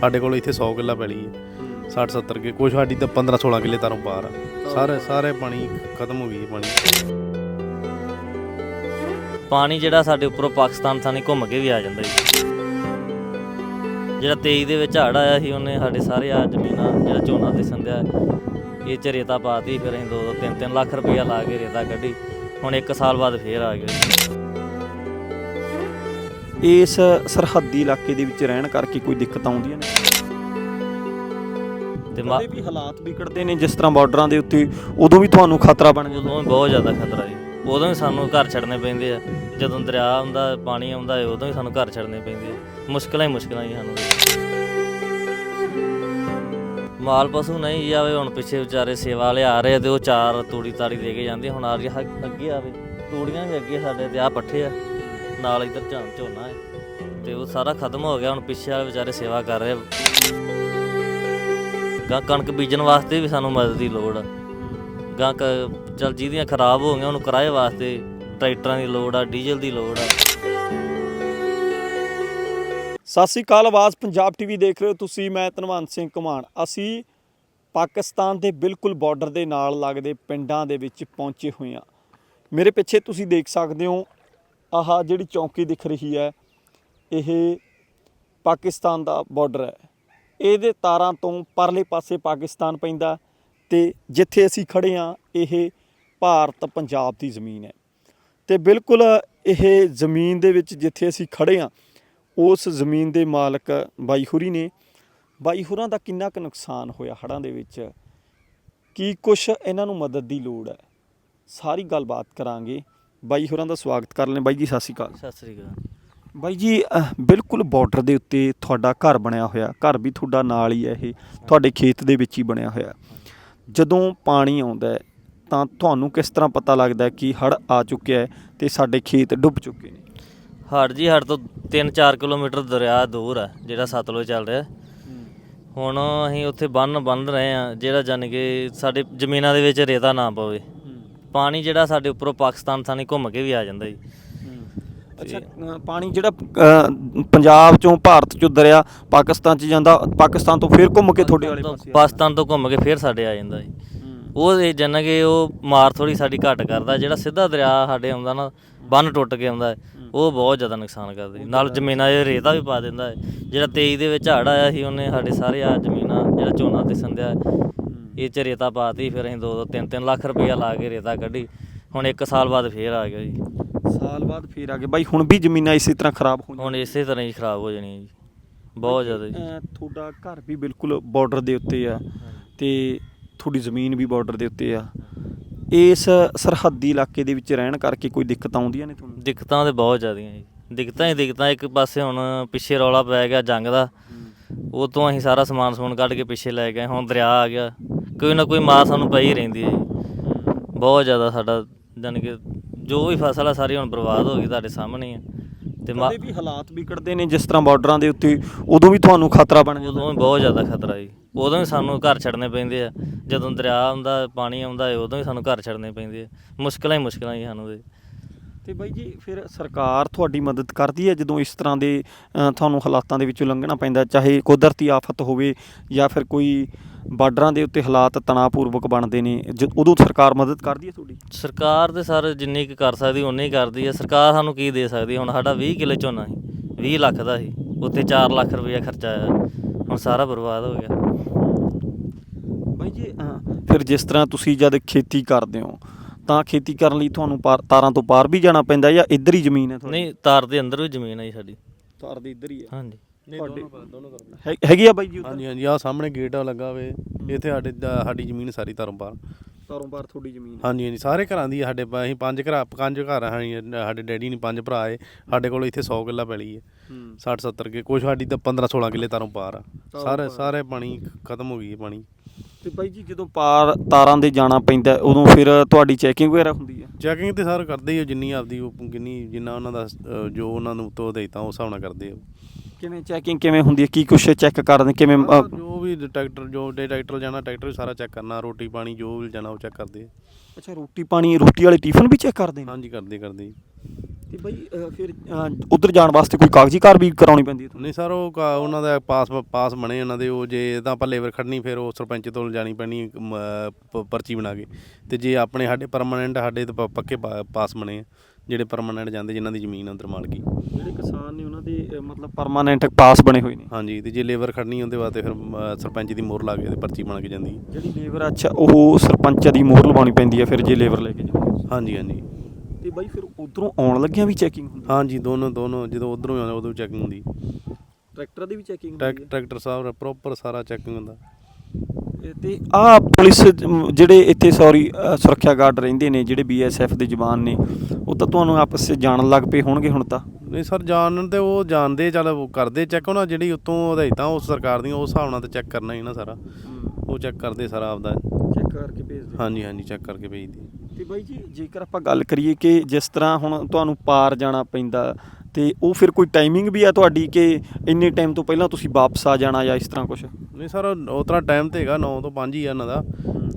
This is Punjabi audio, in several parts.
ਸਾਡੇ ਕੋਲ ਇੱਥੇ 100 ਕਿੱਲਾ ਪੈਲੀ ਹੈ 60 70 ਕੇ ਕੁਛ ਸਾਡੀ ਤਾਂ 15 16 ਕਿੱਲੇ ਤਾਰੋਂ ਪਾਰ ਆ। ਸਾਰੇ ਸਾਰੇ ਪਾਣੀ ਖਤਮ ਹੋ ਗਈ ਪਾਣੀ। ਪਾਣੀ ਜਿਹੜਾ ਸਾਡੇ ਉੱਪਰੋਂ ਪਾਕਿਸਤਾਨ ਥਾਣੀ ਘੁੰਮ ਕੇ ਵੀ ਆ ਜਾਂਦਾ ਜੀ। ਜਿਹੜਾ 23 ਦੇ ਵਿੱਚ ਹੜ ਆਇਆ ਸੀ, ਉਹਨੇ ਸਾਡੇ ਸਾਰੇ ਆ ਜ਼ਮੀਨਾਂ, ਜਿਹੜਾ ਝੋਨਾ ਦਿਸਣ ਸੰਧਿਆ, ਇਹ ਚ ਰੇਤਾ ਪਾਤੀ ਫਿਰ ਅਸੀਂ 2 2 3 3 ਲੱਖ ਰੁਪਇਆ ਲਾ ਕੇ ਰੇਤਾ ਕੱਢੀ। ਹੁਣ 1 ਸਾਲ ਬਾਅਦ ਫੇਰ ਆ ਗਿਆ ਇਸ ਸਰਹੱਦੀ ਇਲਾਕੇ ਦੇ ਵਿੱਚ ਰਹਿਣ ਕਰਕੇ ਕੋਈ ਦਿੱਕਤ ਆਉਂਦੀਆਂ ਨੇ? ਕਦੇ ਵੀ ਹਾਲਾਤ ਵਿਗੜਦੇ ਨੇ ਜਿਸ ਤਰ੍ਹਾਂ ਬਾਰਡਰਾਂ ਦੇ ਉੱਤੇ ਉਦੋਂ ਵੀ ਤੁਹਾਨੂੰ ਖਤਰਾ ਬਣ ਜਾਂਦਾ ਉਦੋਂ ਬਹੁਤ ਜ਼ਿਆਦਾ ਖਤਰਾ ਜੀ। ਉਦੋਂ ਵੀ ਸਾਨੂੰ ਘਰ ਛੱਡਣੇ ਪੈਂਦੇ ਆ। ਜਦੋਂ ਦਰਿਆ ਆਉਂਦਾ ਪਾਣੀ ਆਉਂਦਾ ਹੈ ਉਦੋਂ ਵੀ ਸਾਨੂੰ ਘਰ ਛੱਡਣੇ ਪੈਂਦੇ ਆ। ਮੁਸ਼ਕਲਾਂ ਹੀ ਮੁਸ਼ਕਲਾਂ ਜੀ ਸਾਨੂੰ। ਮਾਲ ਪਸ਼ੂ ਨਹੀਂ ਜਾਵੇ ਹੁਣ ਪਿੱਛੇ ਵਿਚਾਰੇ ਸੇਵਾ ਰਹੇ ਆ ਤੇ ਉਹ ਚਾਰ ਤੂੜੀ ਤਾੜੀ ਦੇ ਕੇ ਜਾਂਦੇ ਹੁਣ ਆ ਰਹੀ ਅੱਗੇ ਆਵੇ। ਤੂੜੀਆਂ ਵੀ ਅੱਗੇ ਸਾਡੇ ਤੇ ਆ ਪੱਠੇ ਆ। ਨਾਲ ਇੱਧਰ ਝਾਂ ਝੋਨਾ ਹੈ ਤੇ ਉਹ ਸਾਰਾ ਖਤਮ ਹੋ ਗਿਆ, ਹੁਣ ਪਿੱਛੇ ਵਾਲੇ ਵਿਚਾਰੇ ਸੇਵਾ ਕਰ ਰਹੇ ਆ। ਗਾਂ ਕਣਕ ਬੀਜਣ ਵਾਸਤੇ ਵੀ ਸਾਨੂੰ ਮਦਦ ਦੀ ਲੋੜ ਆ। ਗਾਂ ਕ ਚਲ ਜਿਹਦੀਆਂ ਖਰਾਬ ਹੋ ਗਈਆਂ, ਉਹਨੂੰ ਕਿਰਾਏ ਵਾਸਤੇ ਟਰੈਕਟਰਾਂ ਦੀ ਲੋੜ ਆ, ਡੀਜ਼ਲ ਦੀ ਲੋੜ ਆ। ਸਤਿ ਸ੍ਰੀ ਅਕਾਲ, ਆਵਾਜ਼ ਪੰਜਾਬ ਟੀਵੀ ਦੇਖ ਰਹੇ ਹੋ ਤੁਸੀਂ, ਮੈਂ ਧਨਵੰਤ ਸਿੰਘ ਕਮਾਨ। ਅਸੀਂ ਪਾਕਿਸਤਾਨ ਦੇ ਬਿਲਕੁਲ ਬਾਰਡਰ ਦੇ ਨਾਲ ਲੱਗਦੇ ਪਿੰਡਾਂ ਦੇ ਵਿੱਚ ਪਹੁੰਚੇ ਹੋਏ ਹਾਂ। ਮੇਰੇ ਪਿੱਛੇ ਤੁਸੀਂ ਦੇਖ ਸਕਦੇ ਹੋ ਆਹ ਜਿਹੜੀ ਚੌਂਕੀ ਦਿਖ ਰਹੀ ਹੈ, ਇਹ ਪਾਕਿਸਤਾਨ ਦਾ ਬਾਰਡਰ ਹੈ। ਇਹਦੇ ਤਾਰਾਂ ਤੋਂ ਪਰਲੇ ਪਾਸੇ ਪਾਕਿਸਤਾਨ ਪੈਂਦਾ ਤੇ ਜਿੱਥੇ ਅਸੀਂ ਖੜੇ ਹਾਂ, ਇਹ ਭਾਰਤ ਪੰਜਾਬ ਦੀ ਜ਼ਮੀਨ ਹੈ। ਤੇ ਬਿਲਕੁਲ ਇਹ ਜ਼ਮੀਨ ਦੇ ਵਿੱਚ ਜਿੱਥੇ ਅਸੀਂ ਖੜੇ ਹਾਂ, ਉਸ ਜ਼ਮੀਨ ਦੇ ਮਾਲਕ ਬਾਈ ਹੁਰੀ ਨੇ। ਬਾਈ ਹੁਰਾਂ ਦਾ ਕਿੰਨਾ ਕੁ ਨੁਕਸਾਨ ਹੋਇਆ ਹੜ੍ਹਾਂ ਦੇ ਵਿੱਚ? ਕੀ ਕੁਛ ਇਹਨਾਂ ਨੂੰ ਮਦਦ ਦੀ ਲੋੜ ਹੈ? ਸਾਰੀ ਗੱਲਬਾਤ ਕਰਾਂਗੇ। ਬਾਈ ਹੁਰਾਂ ਦਾ ਸਵਾਗਤ ਕਰ ਲੈਂ ਬਾਈ ਜੀ ਸਤਿ ਸ਼੍ਰੀ ਅਕਾਲ। ਸਤਿ ਸ੍ਰੀ ਅਕਾਲ। ਬਾਈ ਜੀ ਅਹ, ਬਿਲਕੁਲ ਬਾਰਡਰ ਦੇ ਉੱਤੇ ਤੁਹਾਡਾ ਘਰ ਬਣਿਆ ਹੋਇਆ। ਘਰ ਵੀ ਤੁਹਾਡਾ ਨਾਲ ਹੀ ਹੈ ਇਹ। ਤੁਹਾਡੇ ਖੇਤ ਦੇ ਵਿੱਚ ਹੀ ਬਣਿਆ ਹੋਇਆ। ਜਦੋਂ ਪਾਣੀ ਆਉਂਦਾ ਹੈ ਤਾਂ ਤੁਹਾਨੂੰ ਕਿਸ ਤਰ੍ਹਾਂ ਪਤਾ ਲੱਗਦਾ ਹੈ ਕਿ ਹੜ੍ਹ ਆ ਚੁੱਕਿਆ ਹੈ ਤੇ ਸਾਡੇ ਖੇਤ ਡੁੱਬ ਚੁੱਕੇ ਨੇ? ਹੜ ਜੀ ਹੜ ਤੋਂ 3-4 ਕਿਲੋਮੀਟਰ ਦਰਿਆ ਦੂਰ ਆ ਜਿਹੜਾ ਸਤਲੁਜ ਚੱਲ ਰਿਹਾ। ਹੁਣ ਅਸੀਂ ਉੱਥੇ ਬੰਨ ਬੰਨ ਰਹੇ ਆ ਜਿਹੜਾ ਜਾਨ ਕਿ ਸਾਡੇ ਜ਼ਮੀਨਾਂ ਦੇ ਵਿੱਚ ਰੇਤਾ ਨਾ ਪਵੇ। ਪਾਣੀ ਜਿਹੜਾ ਸਾਡੇ ਉੱਪਰੋਂ ਪਾਕਿਸਤਾਨ ਥਾਣੀ ਘੁੰਮ ਕੇ ਵੀ ਆ ਜਾਂਦਾ ਜੀ। ਅੱਛਾ ਅ, ਪਾਣੀ ਜਿਹੜਾ ਅ, ਪੰਜਾਬ ਚੋਂ ਭਾਰਤ ਚੋਂ ਦਰਿਆ ਪਾਕਿਸਤਾਨ ਚ ਜਾਂਦਾ ਪਾਕਿਸਤਾਨ ਤੋਂ ਫਿਰ ਘੁੰਮ ਕੇ ਤੁਹਾਡੇ ਵਾਲੇ ਪਾਸੇ ਪਾਕਿਸਤਾਨ ਤੋਂ ਘੁੰਮ ਕੇ ਫੇਰ ਸਾਡੇ ਆ ਜਾਂਦਾ ਜੀ। ਉਹ ਇਹ ਜਾਨ ਕਿ ਉਹ ਮਾਰ ਥੋੜੀ ਸਾਡੀ ਘੱਟ ਕਰਦਾ ਜਿਹੜਾ ਸਿੱਧਾ ਦਰਿਆ ਸਾਡੇ ਆਉਂਦਾ ਨਾ ਬੰਨ ਟੁੱਟ ਕੇ ਆਉਂਦਾ ਹੈ, ਉਹ ਬਹੁਤ ਜ਼ਿਆਦਾ ਨੁਕਸਾਨ ਕਰਦਾ ਜੀ। ਨਾਲ ਜ਼ਮੀਨਾਂ 'ਚ ਰੇਤਾ ਵੀ ਪਾ ਦਿੰਦਾ ਹੈ। ਜਿਹੜਾ 23 ਦੇ ਵਿੱਚ ਹੜ ਆਇਆ ਸੀ ਉਹਨੇ ਸਾਡੇ ਸਾਰੇ ਆ ਜ਼ਮੀਨਾਂ ਜਿਹੜਾ ਝੋਨਾ ਦਿਸਣ ਦਿਆ ਇਹ ਚ ਰੇਤਾ ਪਾਤੀ ਫਿਰ ਅਸੀਂ 2 2 3 3 ਲੱਖ ਰੁਪਇਆ ਲਾ ਕੇ ਰੇਤਾ ਕੱਢੀ। ਹੁਣ 1 ਸਾਲ ਬਾਅਦ ਫੇਰ ਆ ਗਿਆ ਜੀ। ਸਾਲ ਬਾਅਦ ਫਿਰ ਆ ਗਏ ਬਾਈ ਹੁਣ ਵੀ ਜ਼ਮੀਨਾਂ ਇਸੇ ਤਰ੍ਹਾਂ ਖਰਾਬ ਹੋਈਆਂ? ਹੁਣ ਇਸੇ ਤਰ੍ਹਾਂ ਹੀ ਖਰਾਬ ਹੋ ਜਾਣੀ ਹੈ ਜੀ। ਬਹੁਤ ਜ਼ਿਆਦਾ ਜੀ। ਤੁਹਾਡਾ ਘਰ ਵੀ ਬਿਲਕੁਲ ਬਾਰਡਰ ਦੇ ਉੱਤੇ ਆ ਤੇ ਤੁਹਾਡੀ ਜ਼ਮੀਨ ਵੀ ਬਾਰਡਰ ਦੇ ਉੱਤੇ ਆ। ਇਸ ਸਰਹੱਦੀ ਇਲਾਕੇ ਦੇ ਵਿੱਚ ਰਹਿਣ ਕਰਕੇ ਕੋਈ ਦਿੱਕਤ ਆਉਂਦੀਆਂ ਨੇ ਤੁਹਾਨੂੰ? ਦਿੱਕਤਾਂ ਤੇ ਬਹੁਤ ਜ਼ਿਆਦੀਆਂ ਜੀ। ਦਿੱਕਤਾਂ ਹੀ ਦਿੱਕਤਾਂ। ਇੱਕ ਪਾਸੇ ਹੁਣ ਪਿੱਛੇ ਰੌਲਾ ਪੈ ਗਿਆ ਜੰਗ ਦਾ। ਉਹ ਤੋਂ ਅਸੀਂ ਸਾਰਾ ਸਮਾਨ ਸਮੂਨ ਕੱਢ ਕੇ ਪਿੱਛੇ ਲੈ ਗਏ। ਹੁਣ ਦਰਿਆ ਆ ਗਿਆ। ਕੋਈ ਨਾ ਕੋਈ ਮਾਰ ਸਾਨੂੰ ਪਈ ਰਹਿੰਦੀ ਹੈ ਜੀ। ਬਹੁਤ ਜ਼ਿਆਦਾ ਸਾਡਾ ਜਾਣੀ ਕਿ ਜੋ ਵੀ ਫਸਲ ਆ ਸਾਰੀ ਹੁਣ ਬਰਬਾਦ ਹੋ ਗਈ ਤੁਹਾਡੇ ਸਾਹਮਣੇ ਆ। ਤੇ ਮਾ- ਕਦੇ ਵੀ ਹਾਲਾਤ ਵਿਗੜਦੇ ਨੇ ਜਿਸ ਤਰ੍ਹਾਂ ਬਾਰਡਰਾਂ ਦੇ ਉੱਤੇ ਉਦੋਂ ਵੀ ਤੁਹਾਨੂੰ ਖਤਰਾ ਬਣ ਜਾਂਦਾ? ਉਦੋਂ ਵੀ ਬਹੁਤ ਜ਼ਿਆਦਾ ਖਤਰਾ ਜੀ। ਉਦੋਂ ਵੀ ਸਾਨੂੰ ਘਰ ਛੱਡਣੇ ਪੈਂਦੇ ਆ। ਜਦੋਂ ਦਰਿਆ ਆਉਂਦਾ ਪਾਣੀ ਆਉਂਦਾ ਹੈ ਉਦੋਂ ਵੀ ਸਾਨੂੰ ਘਰ ਛੱਡਣੇ ਪੈਂਦੇ ਆ। ਮੁਸ਼ਕਲਾਂ ਹੀ ਮੁਸ਼ਕਲਾਂ ਜੀ ਸਾਨੂੰ ਤੇ। ਤੇ ਬਾਈ ਜੀ ਫਿਰ ਸਰਕਾਰ ਤੁਹਾਡੀ ਮਦਦ ਕਰਦੀ ਹੈ ਜਦੋਂ ਇਸ ਤਰ੍ਹਾਂ ਦੇ ਅ, ਤੁਹਾਨੂੰ ਹਾਲਾਤਾਂ ਦੇ ਵਿੱਚੋਂ ਲੰਘਣਾ ਪੈਂਦਾ ਚਾਹੇ ਕੁਦਰਤੀ ਆਫਤ ਹੋਵੇ ਜਾਂ ਫਿਰ ਕੋਈ ਬਾਰਡਰਾਂ ਦੇ ਉੱਤੇ ਹਾਲਾਤ ਤਣਾਅਪੂਰਵਕ ਬਣਦੇ ਨੇ। ਉਦੋਂ ਸਰਕਾਰ ਮਦਦ ਕਰਦੀ ਹੈ ਤੁਹਾਡੀ? ਸਰਕਾਰ ਤੇ ਸਰ ਜਿੰਨੀ ਕੁ ਕਰ ਸਕਦੀ ਉਨੀ ਹੀ ਕਰਦੀ ਹੈ। ਸਰਕਾਰ ਸਾਨੂੰ ਕੀ ਦੇ ਸਕਦੀ? ਹੁਣ ਸਾਡਾ 20 ਕਿੱਲੇ ਝੋਨਾ ਸੀ 20 ਲੱਖ ਦਾ ਸੀ। ਉੱਤੇ 4 ਲੱਖ ਰੁਪਇਆ ਖਰਚਾ ਆਇਆ। ਹੁਣ ਸਾਰਾ ਬਰਬਾਦ ਹੋ ਗਿਆ। ਬਾਈ ਜੀ ਅ, ਫਿਰ ਜਿਸ ਤਰ੍ਹਾਂ ਤੁਸੀਂ ਜਦ ਖੇਤੀ ਕਰਦੇ ਹੋ ਤਾਂ ਖੇਤੀ ਕਰਨ ਲਈ ਤੁਹਾਨੂੰ ਪਾਰ- ਤਾਰਾਂ ਤੋਂ ਪਾਰ ਵੀ ਜਾਣਾ ਪੈਂਦਾ ਜਾਂ ਇੱਧਰ ਹੀ ਜ਼ਮੀਨ ਹੈ ਤੁਹਾਡੀ? ਨਹੀਂ ਤਾਰ ਦੇ ਅੰਦਰ ਵੀ ਜ਼ਮੀਨ ਹੈ ਜੀ ਸਾਡੀ। ਤਾਰ ਦੇ ਇੱਧਰ ਹੀ ਹੈ। ਹਾਂਜੀ। ਤੁਹਾਡੇ ਹੈ- ਹੈਗੀ ਆ ਬਾਈ ਜੀ ਹਾਂਜੀ ਹਾਂਜੀ ਆ ਸਾਹਮਣੇ ਗੇਟ ਆ ਲੱਗਾ ਵੇ। ਇੱਥੇ ਸਾਡੇ ਦਾ- ਸਾਡੀ ਜ਼ਮੀਨ ਸਾਰੀ ਪਾਰ ਤਾਰੋਂ ਤੁਹਾਡੀ ਜ਼ਮੀਨ ਹਾਂਜੀ ਹਾਂਜੀ ਸਾਰੇ ਘਰਾਂ ਦੀ ਆ ਸਾਡੇ ਪ- ਅਸੀਂ ਪੰਜ ਘਰ ਪੰਜ ਘਰ ਆ ਸਾਡੇ ਡੈਡੀ ਨੇ ਪੰਜ ਭਰਾ ਏ। ਸਾਡੇ ਕੋਲ ਇੱਥੇ 100 ਕਿੱਲਾ ਪੈਲੀ ਹੈ। 60 70 ਕੇ ਕੁਛ ਸਾਡੀ ਤਾਂ 15 16 ਕਿੱਲੇ ਤਾਰੋਂ ਪਾਰ ਆ। ਸਾਰੇ ਸਾਰੇ ਪਾਣੀ ਖਤਮ ਹੋ ਗਈ ਹੈ ਪਾਣੀ। ਤੇ ਬਾਈ ਜੀ ਜਦੋਂ ਪਾਰ ਤਾਰਾਂ ਦੇ ਜਾਣਾ ਪੈਂਦਾ ਹੈ, ਉਦੋਂ ਫਿਰ ਤੁਹਾਡੀ ਚੈਕਿੰਗ ਵਗੈਰਾ ਹੁੰਦੀ ਹੈ ਚੈਕਿੰਗ ਤੇ ਸਰ ਕਰਦੇ ਹੀ ਆ ਜਿੰਨੀ ਆਪਦੀ ਉਹ ਕਿੰਨੀ ਜਿੰਨਾ ਉਹਨਾਂ ਦਾ ਜੋ ਉਹਨਾਂ ਨੂੰ ਤੋਂ ਦੇਤਾ ਉਸ ਹਿਸਾਬ ਨਾਲ ਕਰਦੇ ਆ। ਕਿਵੇਂ ਚੈਕਿੰਗ ਕਿਵੇਂ ਹੁੰਦੀ ਹੈ? ਕੀ ਕੁਛ ਚੈੱਕ ਕਰਦੇ ਕਿਵੇਂ ਜੋ ਵੀ ਟਰੈਕਟਰ ਜੋ ਟਰੈਕਟਰ ਜਾਣਾ ਟਰੈਕਟਰ ਵੀ ਸਾਰਾ ਚੈੱਕ ਕਰਨਾ ਰੋਟੀ ਪਾਣੀ ਜੋ ਵੀ ਜਾਣਾ ਉਹ ਚੈੱਕ ਕਰਦੇ ਆ। ਅੱਛਾ ਰੋਟੀ ਪਾਣੀ ਰੋਟੀ ਵਾਲੇ ਟਿਫਨ ਵੀ ਚੈੱਕ ਕਰਦੇ ਨੇ? ਹਾਂਜੀ ਕਰਦੇ ਕਰਦੇ ਜੀ। ਤੇ ਬਾਈ ਫਿਰ ਉਧਰ ਜਾਣ ਵਾਸਤੇ ਕੋਈ ਕਾਗਜ਼ੀ ਕਾਰ ਵੀ ਕਰਾਉਣੀ ਪੈਂਦੀ ਹੈ ਤੁਹਾਨੂੰ? ਨਹੀਂ ਸਰ ਉਹ ਕਾ- ਉਹਨਾਂ ਦਾ ਪਾਸ ਪਾਸ ਬਣੇ ਉਹਨਾਂ ਦੇ ਉਹ ਜੇ ਤਾਂ ਆਪਾਂ ਲੇਬਰ ਖੜਨੀ ਫਿਰ ਉਹ ਸਰਪੰਚ ਤੋਂ ਜਾਣੀ ਪੈਣੀ ਮ, ਪ- ਪਰਚੀ ਬਣਾ ਕੇ। ਤੇ ਜੇ ਆਪਣੇ ਸਾਡੇ ਪਰਮਾਨੈਂਟ ਸਾਡੇ ਤਾਂ ਪ- ਪੱਕੇ ਪਾ- ਪਾਸ ਬਣੇ ਆ ਜਿਹੜੇ ਪਰਮਾਨੈਂਟ ਜਾਂਦੇ ਜਿਨ੍ਹਾਂ ਦੀ ਜ਼ਮੀਨ ਅੰਦਰ ਮਾਲਕੀ। ਜਿਹੜੇ ਕਿਸਾਨ ਨੇ ਉਹਨਾਂ ਦੇ ਮਤਲਬ ਪਰਮਾਨੈਂਟ ਪਾਸ ਬਣੇ ਹੋਏ ਨੇ? ਹਾਂਜੀ ਤੇ ਜੇ ਲੇਬਰ ਖੜਨੀ ਉਹਦੇ ਵਾਸਤੇ ਫਿਰ ਮ, ਸਰਪੰਚ ਦੀ ਮੋਹਰ ਲਾ ਕੇ ਤੇ ਪਰਚੀ ਬਣ ਕੇ ਜਾਂਦੀ ਹੈ। ਜਿਹੜੀ ਲੇਬਰ ਅੱਛਾ ਉਹ ਸਰਪੰਚ ਦੀ ਮੋਹਰ ਲਵਾਉਣੀ ਪੈਂਦੀ ਹੈ ਫਿਰ ਜੇ ਲੇਬਰ ਲੈ ਕੇ ਜਾਂਦੇ ਹਾਂਜੀ ਹਾਂਜੀ। ਤੇ ਬਾਈ ਫਿਰ ਉਧਰੋਂ ਆਉਣ ਲੱਗਿਆਂ ਵੀ ਚੈਕਿੰਗ ਹੁੰਦੀ? ਹਾਂਜੀ ਦੋਨੋਂ ਦੋਨੋਂ ਜਦੋਂ ਉਧਰੋਂ ਆਉਂਦੇ ਉਦੋਂ ਚੈਕਿੰਗ ਹੁੰਦੀ। ਟਰੈਕਟਰ ਦੀ ਵੀ ਚੈਕਿੰਗ ਟਰੈਕ ਟਰੈਕਟਰ ਸਾਹਿਬ ਪ੍ਰੋਪਰ ਸਾਰਾ ਚੈਕਿੰਗ ਹੁੰਦਾ। ਤੇ ਆ ਪੁਲਿਸ ਜਿਹੜੇ ਇੱਥੇ ਸੌਰੀ ਸੁਰੱਖਿਆ ਗਾਰਡ ਰਹਿੰਦੇ ਨੇ ਜਿਹੜੇ ਬੀਐਸਐਫ ਦੇ ਜਵਾਨ ਨੇ ਉਹ ਤਾਂ ਤੁਹਾਨੂੰ ਆਪਸ ਵਿੱਚ ਜਾਣਨ ਲੱਗ ਪਏ ਹੋਣਗੇ ਹੁਣ ਤਾਂ? ਨਹੀਂ ਸਰ ਜਾਣਨ ਤੇ ਉਹ ਜਾਣਦੇ ਚੱਲ ਉਹ ਕਰਦੇ ਚੈੱਕ ਉਹਨਾਂ ਜਿਹੜੀ ਉਤੋਂ ਹਦਾਇਤਾਂ ਉਸ ਸਰਕਾਰ ਦੀਆਂ ਉਸ ਹਿਸਾਬ ਨਾਲ ਤੇ ਚੈੱਕ ਕਰਨਾ ਹੀ ਨਾ ਸਾਰਾ। ਉਹ ਚੈੱਕ ਕਰਦੇ ਸਾਰਾ ਆਪਦਾ। ਚੈੱਕ ਕਰਕੇ ਭੇਜਦੇ। ਹਾਂਜੀ ਹਾਂਜੀ ਚੈੱਕ ਕਰਕੇ ਭੇਜਦੇ। ਤੇ ਬਾਈ ਜੀ ਜੇਕਰ ਆਪਾਂ ਗੱਲ ਕਰੀਏ ਕਿ ਜਿਸ ਤਰ੍ਹਾਂ ਹੁਣ ਤੁਹਾਨੂੰ ਪਾਰ ਜਾਣਾ ਪੈਂਦਾ ਤੇ ਉਹ ਫਿਰ ਕੋਈ ਟਾਈਮਿੰਗ ਵੀ ਆ ਤੁਹਾਡੀ ਕਿ ਇੰਨੇ ਟਾਈਮ ਤੋਂ ਪਹਿਲਾਂ ਤੁਸੀਂ ਵਾਪਸ ਆ ਜਾਣਾ ਜਾਂ ਇਸ ਤਰ੍ਹਾਂ ਕੁਝ ਨਹੀਂ ਸਰ ਉਹ ਤਰ੍ਹਾਂ ਟਾਈਮ ਤੇ ਹੈਗਾ 9 ਤੋਂ 5 ਹੀ ਆ ਇਹਨਾਂ ਦਾ।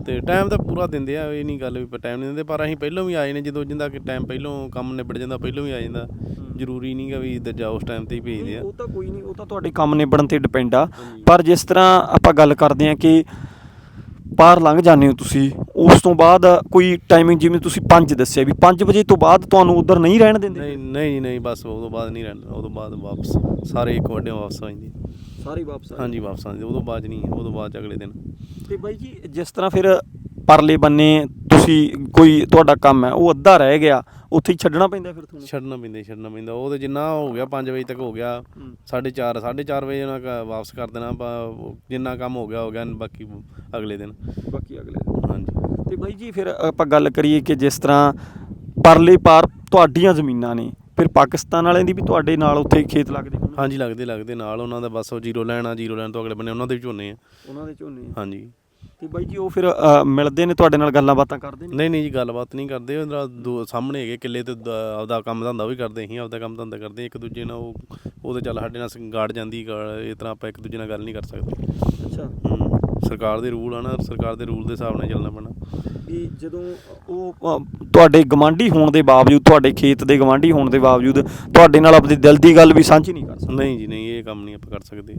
ਤੇ ਟਾਈਮ ਤਾਂ ਪੂਰਾ ਦਿੰਦੇ ਆ ਇਹ ਨਹੀਂ ਗੱਲ ਵੀ ਟਾਈਮ ਨਹੀਂ ਦਿੰਦੇ ਪਰ ਅਸੀਂ ਪਹਿਲਾਂ ਵੀ ਆਏ ਨੇ ਜਦੋਂ ਜਿੰਦਾ ਕਿ ਟਾਈਮ ਪਹਿਲਾਂ ਕੰਮ ਨਿਬੜ ਜਾਂਦਾ ਪਹਿਲਾਂ ਵੀ ਆ ਜਾਂਦਾ। ਜ਼ਰੂਰੀ ਨਹੀਂਗਾ ਵੀ ਇੱਧਰ ਜਾਓ ਉਸ ਟਾਈਮ ਤੇ ਹੀ ਭੇਜਦੇ ਆ। ਉਹ ਤਾਂ ਕੋਈ ਨਹੀਂ ਉਹ ਤਾਂ ਤੁਹਾਡੇ ਕੰਮ ਨਿਬੜਨ ਤੇ ਡਿਪੈਂਡ ਆ। ਪਰ ਜਿਸ ਤਰ੍ਹਾਂ ਆਪਾਂ ਗੱਲ ਕਰਦੇ ਆ ਕਿ ਪਾਰ ਲੰਘ ਜਾਂਦੇ ਹੋ ਤੁਸੀਂ ਉਸ ਤੋਂ ਬਾਅਦ ਕੋਈ ਟਾਈਮਿੰਗ ਜਿਵੇਂ ਤੁਸੀਂ 5 ਦੱਸਿਆ ਵੀ 5 ਵਜੇ ਤੋਂ ਬਾਅਦ ਤੁਹਾਨੂੰ ਉਧਰ ਨਹੀਂ ਰਹਿਣ ਦਿੰਦੇ? ਨਹੀਂ ਨਹੀਂ ਨਹੀਂ ਬਸ ਉਦੋਂ ਬਾਅਦ ਨਹੀਂ ਰਹਿਣਾ ਉਦੋਂ ਬਾਅਦ ਵਾਪਸ ਸਾਰੇ ਇੱਕ ਵੱਡੇ ਵਾਪਸ ਆ ਜਾਂਦੇ ਸਾਰੇ ਵਾਪਸ ਹਾਂਜੀ ਵਾਪਸ ਆ ਜਾਂਦੇ ਉਦੋਂ ਬਾਅਦ 'ਚ ਨਹੀਂ ਉਦੋਂ ਬਾਅਦ 'ਚ ਅਗਲੇ ਦਿਨ। ਤੇ ਬਾਈ ਜੀ ਜਿਸ ਤਰ੍ਹਾਂ ਫਿਰ ਪਰਲੇ ਬੰਨੇ ਤੁਸੀਂ ਕੋਈ ਤੁਹਾਡਾ ਕੰਮ ਹੈ ਉਹ ਅੱਧਾ ਰਹਿ ਗਿਆ ਉੱਥੇ ਹੀ ਛੱਡਣਾ ਪੈਂਦਾ ਫਿਰ ਤੁਹਾਨੂੰ? ਛੱਡਣਾ ਪੈਂਦਾ ਜੀ, ਛੱਡਣਾ ਪੈਂਦਾ। ਉਹ ਤੇ ਜਿੰਨਾ ਹੋ ਗਿਆ 5 ਵਜੇ ਤੱਕ ਹੋ ਗਿਆ 4:30 4:30 ਵਜੇ ਉਹਨਾਂ ਕਾ ਵਾਪਸ ਕਰ ਦੇਣਾ ਆਪਾਂ ਜਿੰਨਾ ਕੰਮ ਹੋ ਗਿਆ ਹੋ ਗਿਆ ਬਾਕੀ ਅਗਲੇ ਦਿਨ। ਬਾਕੀ ਅਗਲੇ ਦਿਨ। ਹਾਂਜੀ। ਤੇ ਬਾਈ ਜੀ ਫਿਰ ਆਪਾਂ ਗੱਲ ਕਰੀਏ ਕਿ ਜਿਸ ਤਰ੍ਹਾਂ ਪਰਲੇ ਪਾਰ ਤੁਹਾਡੀਆਂ ਜ਼ਮੀਨਾਂ ਨੇ ਫਿਰ ਪਾਕਿਸਤਾਨ ਵਾਲਿਆਂ ਦੀ ਵੀ ਤੁਹਾਡੇ ਨਾਲ ਉੱਥੇ ਖੇਤ ਲੱਗਦੇ ਹਾਂਜੀ ਲੱਗਦੇ ਲੱਗਦੇ ਨਾਲ ਉਹਨਾਂ ਦਾ ਬਸ ਉਹ ਜ਼ੀਰੋ ਲੈਣ ਜ਼ੀਰੋ ਲੈਣ ਤੋਂ ਅਗਲੇ ਬੰਨੇ ਉਹਨਾਂ ਦੇ ਵੀ ਝੋਨੇ ਆ। ਉਹਨਾਂ ਦੇ ਝੋਨੇ ਆ। ਹਾਂਜੀ। ਤੇ ਬਾਈ ਜੀ ਉਹ ਫਿਰ ਅ, ਮਿਲਦੇ ਨੇ ਤੁਹਾਡੇ ਨਾਲ ਗੱਲਾਂ ਬਾਤਾਂ ਕਰਦੇ ਨੇ? ਨਹੀਂ ਨਹੀਂ ਜੀ ਗੱਲਬਾਤ ਨਹੀਂ ਕਰਦੇ। ਉਹਨਾਂ ਦੋ ਸਾਹਮਣੇ ਹੈਗੇ ਕਿੱਲੇ ਤੇ ਦ- ਆਪਦਾ ਕੰਮ ਧੰਦਾ ਵੀ ਕਰਦੇ ਅਸੀਂ ਆਪਦਾ ਕੰਮ ਧੰਦਾ ਕਰਦੇ ਇੱਕ ਦੂਜੇ ਨਾਲ ਉਹ ਉਹ ਤੇ ਚੱਲ ਸਾਡੇ ਨਾਲ ਗਾੜ ਜਾਂਦੀ ਗਾੜ ਇਸ ਤਰ੍ਹਾਂ ਆਪਾਂ ਇੱਕ ਦੂਜੇ ਨਾਲ ਗੱਲ ਨਹੀਂ ਕਰ ਸਕਦੇ। ਅੱਛਾ। ਹੂੰ। ਸਰਕਾਰ ਦੇ ਰੂਲ ਆ ਨਾ ਸਰਕਾਰ ਦੇ ਰੂਲ ਦੇ ਹਿਸਾਬ ਨਾਲ ਚੱਲਣਾ ਪੈਣਾ। ਵੀ ਜਦੋਂ ਉਹ ਅ, ਤੁਹਾਡੇ ਗਵਾਂਢੀ ਹੋਣ ਦੇ ਬਾਵਜੂਦ ਤੁਹਾਡੇ ਖੇਤ ਦੇ ਗਵਾਂਢੀ ਹੋਣ ਦੇ ਬਾਵਜੂਦ ਤੁਹਾਡੇ ਨਾਲ ਆਪਣੀ ਦਿਲ ਦੀ ਗੱਲ ਵੀ ਸਾਂਝੀ ਨਹੀਂ ਕਰ ਸਕਦੇ? ਨਹੀਂ ਜੀ ਨਹੀਂ ਇਹ ਕੰਮ ਨਹੀਂ ਆਪਾਂ ਕਰ ਸਕਦੇ।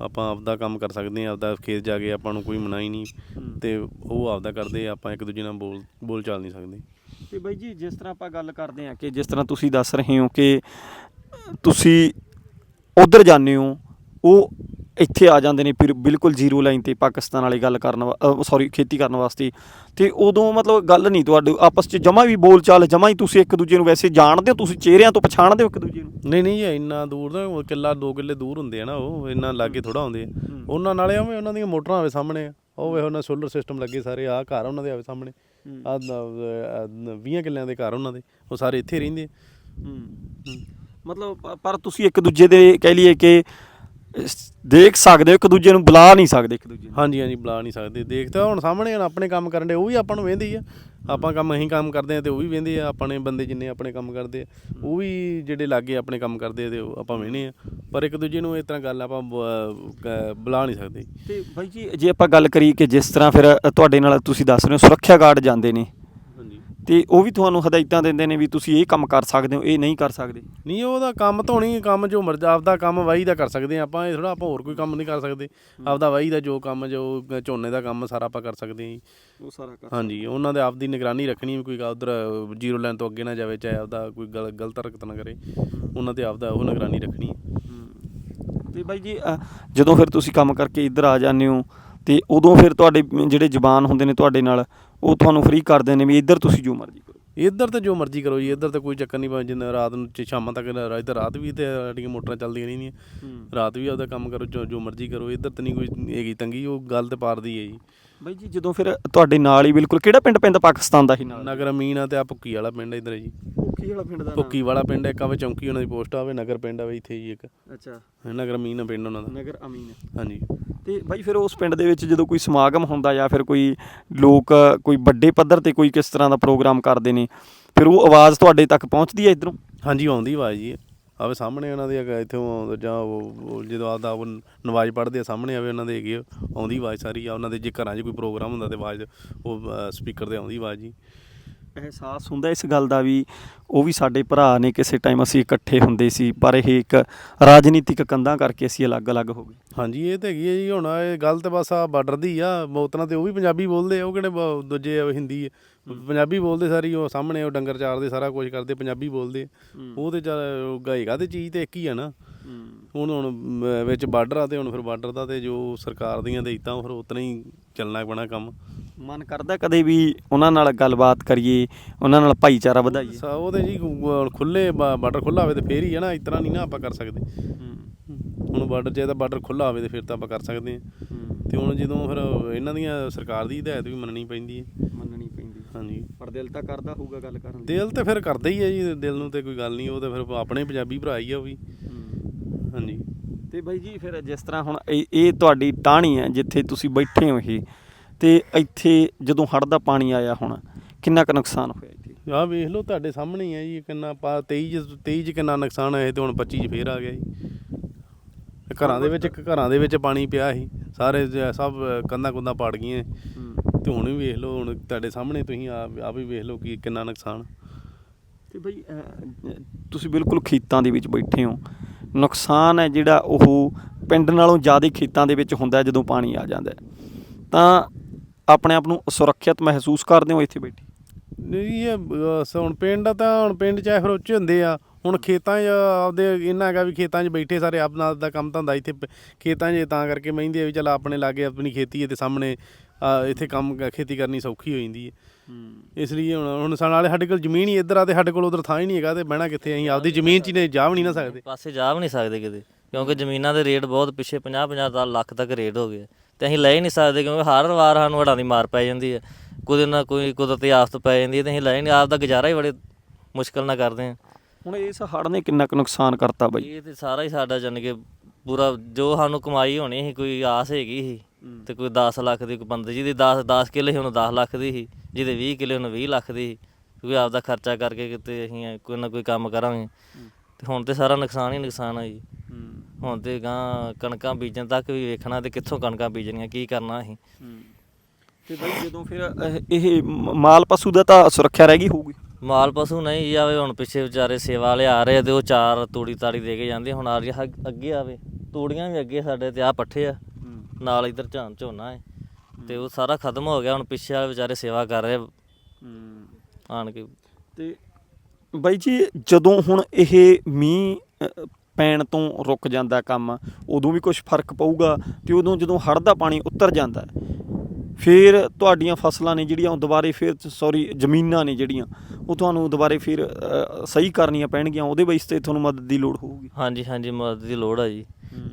ਆਪਾਂ ਆਪਦਾ ਕੰਮ ਕਰ ਸਕਦੇ ਹਾਂ ਆਪਦਾ ਖੇਤ ਜਾ ਕੇ ਆਪਾਂ ਨੂੰ ਕੋਈ ਮਨਾਹੀ ਨਹੀਂ ਤੇ ਉਹ ਆਪਦਾ ਕਰਦੇ ਆ, ਆਪਾਂ ਇੱਕ ਦੂਜੇ ਨਾਲ ਬੋਲ ਬੋਲ ਚਾਲ ਨਹੀਂ ਸਕਦੇ। ਤੇ ਬਾਈ ਜੀ ਜਿਸ ਤਰ੍ਹਾਂ ਆਪਾਂ ਗੱਲ ਕਰਦੇ ਹਾਂ ਕਿ ਜਿਸ ਤਰ੍ਹਾਂ ਤੁਸੀਂ ਦੱਸ ਰਹੇ ਹੋ ਕਿ ਤੁਸੀਂ ਉਧਰ ਜਾਂਦੇ ਹੋ ਉਹ ਇੱਥੇ ਆ ਜਾਂਦੇ ਨੇ ਫਿਰ ਬਿਲਕੁਲ ਜ਼ੀਰੋ ਲਾਈਨ ਤੇ ਪਾਕਿਸਤਾਨ ਵਾਲੀ ਗੱਲ ਕਰਨ ਸੌਰੀ ਖੇਤੀ ਕਰਨ ਵਾਸਤੇ। ਤੇ ਉਦੋਂ ਮਤਲਬ ਗੱਲ ਨਹੀਂ ਤੁਹਾਡੇ ਆਪਸ 'ਚ ਜਮਾ ਵੀ ਬੋਲ ਚਾਲ ਜਮਾ ਹੀ ਤੁਸੀਂ ਇੱਕ ਦੂਜੇ ਨੂੰ ਵੈਸੇ ਜਾਣਦੇ ਹੋ ਤੁਸੀਂ ਚਿਹਰਿਆਂ ਤੋਂ ਪਛਾਣਦੇ ਹੋ ਇੱਕ ਦੂਜੇ ਨੂੰ? ਨਹੀਂ ਨਹੀਂ ਇੰਨਾ ਦੂਰ ਦਾ ਕਿੱਲਾ ਦੋ ਕਿੱਲੇ ਦੂਰ ਹੁੰਦੇ ਆ ਨਾ ਉਹ ਇੰਨਾ ਲਾਗੇ ਥੋੜਾ ਹੁੰਦੇ ਆ। ਉਹਨਾਂ ਨਾਲੇ ਆਵੇਂ ਉਹਨਾਂ ਦੀਆਂ ਮੋਟਰਾਂ ਆਵੇ ਸਾਹਮਣੇ ਉਹ ਵੇ ਉਹਨਾਂ ਸੋਲਰ ਸਿਸਟਮ ਲੱਗੇ ਸਾਰੇ ਆਹ ਘਰ ਉਹਨਾਂ ਦੇ ਆਵੇ ਸਾਹਮਣੇ। ਆ 20 ਕਿੱਲਿਆਂ ਦੇ ਘਰ ਉਹਨਾਂ ਦੇ ਉਹ ਸਾਰੇ ਇੱਥੇ ਰਹਿੰਦੇ ਆ। ਮਤਲਬ ਪਰ ਤੁਸੀਂ ਇੱਕ ਦੂਜੇ ਦੇ ਕਹਿ ਲਈਏ ਕਿ ਦੇਖ ਸਕਦੇ ਹੋ ਇੱਕ ਦੂਜੇ ਨੂੰ ਬੁਲਾ ਨਹੀਂ ਸਕਦੇ ਇੱਕ ਦੂਜੇ ਨੂੰ। ਹਾਂਜੀ ਹਾਂਜੀ ਬੁਲਾ ਨਹੀਂ ਸਕਦੇ। ਦੇਖਦੇ ਹੁਣ ਸਾਹਮਣੇ ਹੁਣ ਆਪਣੇ ਕੰਮ ਕਰਨ ਦੇ ਉਹ ਵੀ ਆਪਾਂ ਨੂੰ ਵੇਂਦੇ ਆ। ਆਪਾਂ ਕੰਮ ਅਸੀਂ ਕੰਮ ਕਰਦੇ ਆ ਤੇ ਉਹ ਵੀ ਵੇਂਦੇ ਆ ਆਪਣੇ ਬੰਦੇ ਜਿੰਨੇ ਆਪਣੇ ਕੰਮ ਕਰਦੇ ਆ। ਉਹ ਵੀ ਜਿਹੜੇ ਲਾਗੇ ਆਪਣੇ ਕੰਮ ਕਰਦੇ ਆ ਤੇ ਉਹ ਆਪਾਂ ਵੇਹਨੇ ਆ। ਪਰ ਇੱਕ ਦੂਜੇ ਨੂੰ ਇਸ ਤਰ੍ਹਾਂ ਗੱਲ ਆਪਾਂ ਬੁਲਾ ਨਹੀਂ ਸਕਦੇ। ਤੇ ਬਾਈ ਜੀ ਜੇ ਆਪਾਂ ਗੱਲ ਕਰੀਏ ਕਿ ਜਿਸ ਤਰ੍ਹਾਂ ਫਿਰ ਤੁਹਾਡੇ ਨਾਲ ਤੁਸੀਂ ਦੱਸ ਰਹੇ ਹੋ ਸੁਰੱਖਿਆ ਗਾਰਡ ਜਾਂਦੇ ਨੇ। ਤੇ ਉਹ ਵੀ ਤੁਹਾਨੂੰ ਹਦਾਇਤਾਂ ਦਿੰਦੇ ਨੇ ਵੀ ਤੁਸੀਂ ਇਹ ਕੰਮ ਕਰ ਸਕਦੇ ਹੋ ਇਹ ਨਹੀਂ ਕਰ ਸਕਦੇ। ਨਹੀਂ ਉਹਦਾ ਕੰਮ ਧੋਣੀ ਕੰਮ ਜੋ ਮਰਜ਼ੀ ਆਪਦਾ ਕੰਮ ਵਾਹੀ ਦਾ ਕਰ ਸਕਦੇ ਆ ਆਪਾਂ ਇਹ ਥੋੜਾ ਆਪਾਂ ਹੋਰ ਕੋਈ ਕੰਮ ਨਹੀਂ ਕਰ ਸਕਦੇ। ਆਪਦਾ ਵਾਹੀ ਦਾ ਜੋ ਕੰਮ ਜੋ ਝੋਨੇ ਦਾ ਕੰਮ ਸਾਰਾ ਆਪਾਂ ਕਰ ਸਕਦੇ ਹਾਂ ਜੀ। ਉਹ ਸਾਰਾ ਕਰ ਹਾਂਜੀ ਉਹਨਾਂ ਦੇ ਆਪਦੀ ਨਿਗਰਾਨੀ ਰੱਖਣੀ ਵੀ ਕੋਈ ਉਧਰ ਜ਼ੀਰੋ ਲਾਈਨ ਤੋਂ ਅੱਗੇ ਨਾ ਜਾਵੇ ਚਾਹੇ ਆਪਦਾ ਕੋਈ ਗਲ- ਗਲਤ ਹਰਕਤ ਨਾ ਕਰੇ। ਉਹਨਾਂ ਤੇ ਆਪਦਾ ਉਹ ਨਿਗਰਾਨੀ ਰੱਖਣੀ ਤੇ ਬਾਈ ਜੀ ਜਦੋਂ ਫਿਰ ਤੁਸੀਂ ਕੰਮ ਕਰਕੇ ਇੱਧਰ ਆ ਜਾਂਦੇ ਹੋ ਤੇ ਉਦੋਂ ਫਿਰ ਤੁਹਾਡੇ ਜਿਹੜੇ ਜ਼ਬਾਨ ਹੁੰਦੇ ਨੇ ਤੁਹਾਡੇ ਨਾਲ ਉਹ ਤੁਹਾਨੂੰ ਫ੍ਰੀ ਕਰਦੇ ਨੇ ਵੀ ਇੱਧਰ ਤੁਸੀਂ ਜੋ ਮਰਜ਼ੀ ਕਰੋ। ਇੱਧਰ ਤੇ ਜੋ ਮਰਜ਼ੀ ਕਰੋ ਜੀ ਇੱਧਰ ਤੇ ਕੋਈ ਚੱਕਰ ਨਹੀਂ ਭਾਵੇਂ ਜਿੰਨਾ ਰਾਤ ਨੂੰ ਤੇ ਸ਼ਾਮਾਂ ਤੱਕ ਰਾ- ਇੱਧਰ ਰਾਤ ਵੀ ਤੇ ਸਾਡੀਆਂ ਮੋਟਰਾਂ ਚੱਲਦੀਆਂ ਰਹਿੰਦੀਆਂ। ਰਾਤ ਵੀ ਆਪਦਾ ਕੰਮ ਕਰੋ ਜੋ ਜੋ ਮਰਜ਼ੀ ਕਰੋ ਇੱਧਰ ਤੇ ਨਹੀਂ ਕੋਈ ਹੈਗੀ ਤੰਗੀ ਉਹ ਗੱਲ ਤੇ ਪਾਰ ਦੀ ਹੈ ਜੀ। ਬਾਈ ਜੀ ਜਦੋਂ ਫਿਰ ਤੁਹਾਡੇ ਨਾਲ ਹੀ ਬਿਲਕੁਲ ਕਿਹੜਾ ਪਿੰਡ ਪੈਂਦਾ ਪਾਕਿਸਤਾਨ ਦਾ ਹੀ ਨਾਲ? ਨਗਰ ਅਮੀਨ ਆ ਤੇ ਆ ਭੁੱਕੀ ਵਾਲਾ ਪਿੰਡ ਇੱਧਰ ਹੈ ਜੀ। ਭੁੱਖੀ ਵਾਲਾ ਪਿੰਡ ਦਾ ਭੁੱਕੀ ਵਾਲਾ ਪਿੰਡ ਹੈ ਇੱਕ ਆਵੇ ਚੌਂਕੀ ਉਹਨਾਂ ਦੀ ਪੋਸਟ ਆਵੇ ਨਗਰ ਪਿੰਡ ਆਵੇ ਇੱਥੇ ਜੀ ਇੱਕ। ਅੱਛਾ। ਨਗਰ ਅਮੀਨ ਆ ਪਿੰਡ ਉਹਨਾਂ ਦਾ। ਨਗਰ ਅਮੀਨ। ਹਾਂਜੀ। ਤੇ ਬਾਈ ਫਿਰ ਉਸ ਪਿੰਡ ਦੇ ਵਿੱਚ ਜਦੋਂ ਕੋਈ ਸਮਾਗਮ ਹੁੰਦਾ ਜਾਂ ਫਿਰ ਕੋਈ ਲੋਕ ਕੋਈ ਵੱਡੇ ਪੱਧਰ ਤੇ ਕੋਈ ਕਿਸ ਤਰ੍ਹਾਂ ਦਾ ਪ੍ਰੋਗਰਾਮ ਕਰਦੇ ਨੇ ਫਿਰ ਉਹ ਆਵਾਜ਼ ਤੁਹਾਡੇ ਤੱਕ ਪਹੁੰਚਦੀ ਹੈ ਇਧਰੋਂ? ਹਾਂਜੀ ਆਉਂਦੀ ਆਵਾਜ਼ ਜੀ। ਆਵੇ ਸਾਹਮਣੇ ਉਹਨਾਂ ਦੇ ਇੱਥੋਂ ਜਾਂ ਉਹ ਜਦੋਂ ਆਪਦਾ ਉਹ ਨਵਾਜ਼ ਪੜ੍ਹਦੇ ਆ ਸਾਹਮਣੇ ਆਵੇ ਉਹਨਾਂ ਦੇ ਹੈਗੇ ਆਉਂਦੀ ਆਵਾਜ਼ ਸਾਰੀ ਆ ਉਹਨਾਂ ਦੇ ਜੇ ਘਰਾਂ 'ਚ ਕੋਈ ਪ੍ਰੋਗਰਾਮ ਹੁੰਦਾ ਤੇ ਆਵਾਜ਼ ਉਹ ਸਪੀਕਰ ਤੇ ਆਉਂਦੀ ਆਵਾਜ਼ ਜੀ। ਅਹਿਸਾਸ ਹੁੰਦਾ ਇਸ ਗੱਲ ਦਾ ਵੀ ਉਹ ਵੀ ਸਾਡੇ ਭਰਾ ਨੇ ਕਿਸੇ ਟਾਈਮ ਅਸੀਂ ਇਕੱਠੇ ਹੁੰਦੇ ਸੀ ਪਰ ਇਹ ਇੱਕ ਰਾਜਨੀਤਿਕ ਕੰਧਾਂ ਕਰਕੇ ਅਸੀਂ ਅਲੱਗ-ਅਲੱਗ ਹੋ ਗਏ ਹਾਂਜੀ ਇਹ ਤੇ ਹੈਗੀ ਹੈ ਜੀ ਹੁਣ ਇਹ ਗੱਲ ਤੇ ਬਸ ਆ ਬਾਰਡਰ ਦੀ ਆ ਮੌਤਨਾ ਤੇ ਉਹ ਵੀ ਪੰਜਾਬੀ ਬੋਲਦੇ ਆ ਉਹ ਕਿਹੜੇ ਬ- ਦੂਜੇ ਆ ਹਿੰਦੀ ਆ। ਪੰਜਾਬੀ ਬੋਲਦੇ ਸਾਰੀ ਉਹ ਸਾਹਮਣੇ ਉਹ ਡੰਗਰ ਚਾਰਦੇ ਸਾਰਾ ਕੁਝ ਕਰਦੇ ਪੰਜਾਬੀ ਬੋਲਦੇ ਆ। ਉਹ ਤੇ ਚੱਲ ਗਾਏਗਾ ਤੇ ਚੀਜ਼ ਤੇ ਇੱਕ ਹੀ ਆ ਨਾ ਹੁਣ ਹੁਣ ਵਿੱਚ ਬਾਰਡਰ ਆ ਤੇ ਹੁਣ ਫਿਰ ਬਾਰਡਰ ਦਾ ਤੇ ਜੋ ਸਰਕਾਰ ਦੀਆਂ ਉਹ ਫਿਰ ਉਤਨਾ ਹੀ ਚੱਲਣਾ ਪੈਣਾ ਕੰਮ। ਮਨ ਕਰਦਾ ਕਦੇ ਵੀ ਉਹਨਾਂ ਨਾਲ ਗੱਲਬਾਤ ਕਰੀਏ ਉਹਨਾਂ ਨਾਲ ਭਾਈਚਾਰਾ ਵਧਾਈਏ। ਸਾ ਉਹ ਤੇ ਜੀ ਖੁੱਲੇ ਬਾਰਡਰ ਖੁੱਲਾ ਹੋਵੇ ਤੇ ਫੇਰ ਹੀ ਆ ਨਾ ਤਰ੍ਹਾਂ ਨਹੀਂ ਨਾ ਆਪਾਂ ਕਰ ਸਕਦੇ। ਹੁਣ ਬਾਰਡਰ ਜੇ ਤਾਂ ਬਾਰਡਰ ਖੁੱਲਾ ਹੋਵੇ ਤੇ ਫਿਰ ਤਾਂ ਆਪਾਂ ਕਰ ਸਕਦੇ ਹਾਂ। ਤੇ ਹੁਣ ਜਦੋਂ ਫਿਰ ਇਹਨਾਂ ਦੀਆਂ ਸਰਕਾਰ ਦੀ ਹਦਾਇਤ ਵੀ ਮੰਨਣੀ ਪੈਂਦੀ ਹੈ। ਮੰਨਣੀ ਪੈਂਦੀ। ਹਾਂਜੀ। ਪਰ ਦਿਲ ਤਾਂ ਕਰਦਾ ਹੋਊਗਾ ਗੱਲ ਕਰਨ ਦਿਲ ਤੇ ਫਿਰ ਕਰਦਾ ਹੀ ਹੈ ਜੀ ਦਿਲ ਨੂੰ ਤੇ ਕੋਈ ਗੱਲ ਨਹੀਂ ਉਹ ਤੇ ਫਿਰ ਆਪਣੇ ਪੰਜਾਬੀ ਭਰਾ ਹੀ ਆ ਉਹ ਵੀ। ਹਾਂਜੀ। ਤੇ ਬਾਈ ਜੀ ਫਿਰ ਜਿਸ ਤਰ੍ਹਾਂ ਹੁਣ ਇਹ ਇਹ ਤੁਹਾਡੀ ਟਾਹਣੀ ਹੈ ਜਿੱਥੇ ਤੁਸੀਂ ਬੈਠੇ ਹੋ ਇਹ ਤੇ ਇੱਥੇ ਜਦੋਂ ਹੜ੍ਹ ਦਾ ਪਾਣੀ ਆਇਆ ਹੁਣ ਕਿੰਨਾ ਕੁ ਨੁਕਸਾਨ ਹੋਇਆ ਇੱਥੇ? ਆਹ ਵੇਖ ਲਓ ਤੁਹਾਡੇ ਸਾਹਮਣੇ ਹੀ ਹੈ ਜੀ ਕਿੰਨਾ ਪਾ 23 ਚ 23 ਚ ਕਿੰਨਾ ਨੁਕਸਾਨ ਹੋਇਆ ਤੇ ਹੁਣ 25 ਚ ਫੇਰ ਆ ਗਿਆ ਜੀ। ਤੇ ਘਰਾਂ ਦੇ ਵਿੱਚ ਘਰਾਂ ਦੇ ਵਿੱਚ ਪਾਣੀ ਪਿਆ ਸੀ ਸਾਰੇ ਜ- ਸਭ ਕੰਧਾਂ ਕੁੰਧਾਂ ਪਾੜ ਗਈਆਂ। ਤੇ ਹੁਣ ਵੀ ਵੇਖ ਲਓ ਹੁਣ ਤੁਹਾਡੇ ਸਾਹਮਣੇ ਤੁਸੀਂ ਆ ਆ ਵੀ ਵੇਖ ਲਓ ਕਿ ਕਿੰਨਾ ਨੁਕਸਾਨ। ਤੇ ਬਈ ਅਹ, ਤੁਸੀਂ ਬਿਲਕੁਲ ਖੇਤਾਂ ਦੇ ਵਿੱਚ ਬੈਠੇ ਹੋ ਨੁਕਸਾਨ ਹੈ ਜਿਹੜਾ ਉਹ ਪਿੰਡ ਨਾਲੋਂ ਜ਼ਿਆਦਾ ਖੇਤਾਂ ਦੇ ਵਿੱਚ ਹੁੰਦਾ ਜਦੋਂ ਪਾਣੀ ਆ ਜਾਂਦਾ ਤਾਂ ਆਪਣੇ ਆਪ ਨੂੰ ਸੁਰੱਖਿਅਤ ਮਹਿਸੂਸ ਕਰਦੇ ਹੋ ਇੱਥੇ ਬੈਠੇ? ਨਹੀਂ ਇਹ ਅਹ, ਹੁਣ ਪਿੰਡ ਆ ਤਾਂ ਹੁਣ ਪਿੰਡ ਚਾਹੇ ਫਿਰ ਉੱਚੇ ਹੁੰਦੇ ਆ। ਹੁਣ ਖੇਤਾਂ 'ਚ ਆਪਦੇ ਇਹਨਾਂ ਹੈਗਾ ਵੀ ਖੇਤਾਂ 'ਚ ਬੈਠੇ ਸਾਰੇ ਆਪਣਾ ਦਾ ਕੰਮ ਧੰਦਾ ਇੱਥੇ ਪ- ਖੇਤਾਂ 'ਚ ਤਾਂ ਕਰਕੇ ਮਹਿੰਦੇ ਆ ਵੀ ਚਲ ਆਪਣੇ ਲਾਗੇ ਆਪਣੀ ਖੇਤੀ ਹੈ ਤੇ ਸਾਹਮਣੇ ਇੱਥੇ ਕੰਮ ਖੇਤੀ ਕਰਨੀ ਸੌਖੀ ਹੋ ਜਾਂਦੀ ਹੈ। ਇਸ ਲਈ ਹੁਣ ਹੁਣ ਸਾਡੇ ਨਾਲੇ ਸਾਡੇ ਕੋਲ ਜ਼ਮੀਨ ਹੀ ਇੱਧਰ ਆ ਤੇ ਸਾਡੇ ਕੋਲ ਉਧਰ ਥਾਂ ਹੀ ਨਹੀਂ ਹੈਗਾ ਤੇ ਬਹਿਣਾ ਕਿੱਥੇ ਅਸੀਂ ਆਪਦੀ ਜ਼ਮੀਨ 'ਚ ਹੀ ਨੇ ਜਾ ਵੀ ਨਹੀਂ ਨਾ ਸਕਦੇ। ਪਾਸੇ ਜਾ ਵੀ ਨਹੀਂ ਸਕਦੇ ਕਿਤੇ ਕਿਉਂਕਿ ਜ਼ਮੀਨਾਂ ਦੇ ਰੇਟ ਬਹੁਤ ਪਿੱਛੇ 50 50 ਲੱਖ ਤੱਕ ਰੇਟ ਹੋ ਗਏ। ਤੇ ਅਸੀਂ ਲੈ ਹੀ ਨਹੀਂ ਸਕਦੇ ਕਿਉਂਕਿ ਹਰ ਵਾਰ ਸਾਨੂੰ ਹੜਾਂ ਦੀ ਮਾਰ ਪੈ ਜਾਂਦੀ ਹੈ। ਕੁਝ ਨਾ ਕੋਈ ਕੁਦਰਤੀ ਆਫਤ ਪੈ ਜਾਂਦੀ ਹੈ ਤੇ ਅਸੀਂ ਲੈ ਨਹੀਂ ਆਪ ਦਾ ਗੁਜ਼ਾਰਾ ਹੀ ਬੜੇ ਮੁਸ਼ਕਲ ਨਾਲ ਕਰਦੇ ਹਾਂ। ਹੁਣ ਇਸ ਹੜ੍ਹ ਨੇ ਕਿੰਨਾ ਕੁ ਨੁਕਸਾਨ ਕਰਤਾ ਬਈ? ਇਹ ਤੇ ਸਾਰਾ ਹੀ ਸਾਡਾ ਜਾਣੀ ਕਿ ਪੂਰਾ ਜੋ ਸਾਨੂੰ ਕਮਾਈ ਹੋਣੀ ਸੀ ਕੋਈ ਆਸ ਹੈਗੀ ਸੀ। ਤੇ ਕੋਈ 10 ਲੱਖ ਦੀ ਕੋਈ ਬੰਦੇ ਜਿਹਦੀ 10 10 ਕਿੱਲੇ ਸੀ ਉਹਨੂੰ 10 ਲੱਖ ਦੀ ਸੀ। ਜਿਹਦੇ 20 ਕਿੱਲੇ ਉਹਨੂੰ 20 ਲੱਖ ਦੀ ਸੀ। ਕਿਉਂਕਿ ਆਪ ਦਾ ਖਰਚਾ ਕਰਕੇ ਕਿਤੇ ਅਸੀਂ ਕੋਈ ਨਾ ਕੋਈ ਕੰਮ ਕਰਾਂਗੇ। ਤੇ ਹੁਣ ਤੇ ਸਾਰਾ ਨੁਕਸਾਨ ਹੀ ਨੁਕਸਾਨ ਆ ਜੀ। ਹੁਣ ਤੇ ਗਾਂ ਕਣਕਾਂ ਬੀਜਣ ਤੱਕ ਵੀ ਵੇਖਣਾ ਤੇ ਕਿੱਥੋਂ ਕਣਕਾਂ ਬੀਜਣੀਆਂ ਕੀ ਕਰਨਾ ਅਸੀਂ। ਤੇ ਬਈ ਜਦੋਂ ਫਿਰ ਇਹ- ਇਹ ਮ- ਮਾਲ ਪਸ਼ੂ ਦਾ ਤਾਂ ਸੁਰੱਖਿਆ ਰਹਿ ਗਈ ਹੋਊਗੀ। ਮਾਲ ਪਸ਼ੂ ਨਹੀਂ ਜਾਵੇ ਹੁਣ ਪਿੱਛੇ ਵਿਚਾਰੇ ਸੇਵਾ ਵਾਲੇ ਆ ਰਹੇ ਆ ਤੇ ਉਹ ਚਾਰ ਤੂੜੀ ਤਾੜੀ ਦੇ ਕੇ ਜਾਂਦੇ ਹੁਣ ਆ ਰਹੀ ਆ, ਅੱਗੇ ਆਵੇ। ਤੂੜੀਆਂ ਵੀ ਅੱਗੇ ਸਾਡੇ ਤੇ ਆ ਪੱਠੇ ਆ। ਨਾਲ ਇਧਰ ਝਾਨ ਝੋਨਾ ਹੈ ਤੇ ਉਹ ਸਾਰਾ ਖਤਮ ਹੋ ਗਿਆ ਹੁਣ ਪਿੱਛੇ ਵਾਲੇ ਵਿਚਾਰੇ ਸੇਵਾ ਕਰ ਰਹੇ ਆਣ ਕੇ ਤੇ ਬਾਈ ਜੀ ਜਦੋਂ ਹੁਣ ਇਹ ਮੀਂਹ ਪੈਣ ਤੋਂ ਰੁਕ ਜਾਂਦਾ ਕੰਮ ਉਦੋਂ ਵੀ ਕੁਝ ਫ਼ਰਕ ਪਊਗਾ ਤੇ ਉਦੋਂ ਜਦੋਂ ਹੜ੍ਹ ਦਾ ਪਾਣੀ ਉਤਰ ਜਾਂਦਾ ਫਿਰ ਤੁਹਾਡੀਆਂ ਫਸਲਾਂ ਨੇ ਜਿਹੜੀਆਂ ਉਹ ਦੁਬਾਰੇ ਫਿਰ ਸੌਰੀ ਜ਼ਮੀਨਾਂ ਨੇ ਜਿਹੜੀਆਂ ਉਹ ਤੁਹਾਨੂੰ ਦੁਬਾਰੇ ਫਿਰ ਸਹੀ ਕਰਨੀਆਂ ਪੈਣਗੀਆਂ ਉਹਦੇ ਬੇਸ ਤੇ ਤੁਹਾਨੂੰ ਮਦਦ ਦੀ ਲੋੜ ਹੋਊਗੀ। ਹਾਂਜੀ ਹਾਂਜੀ ਮਦਦ ਦੀ ਲੋੜ ਆ ਜੀ।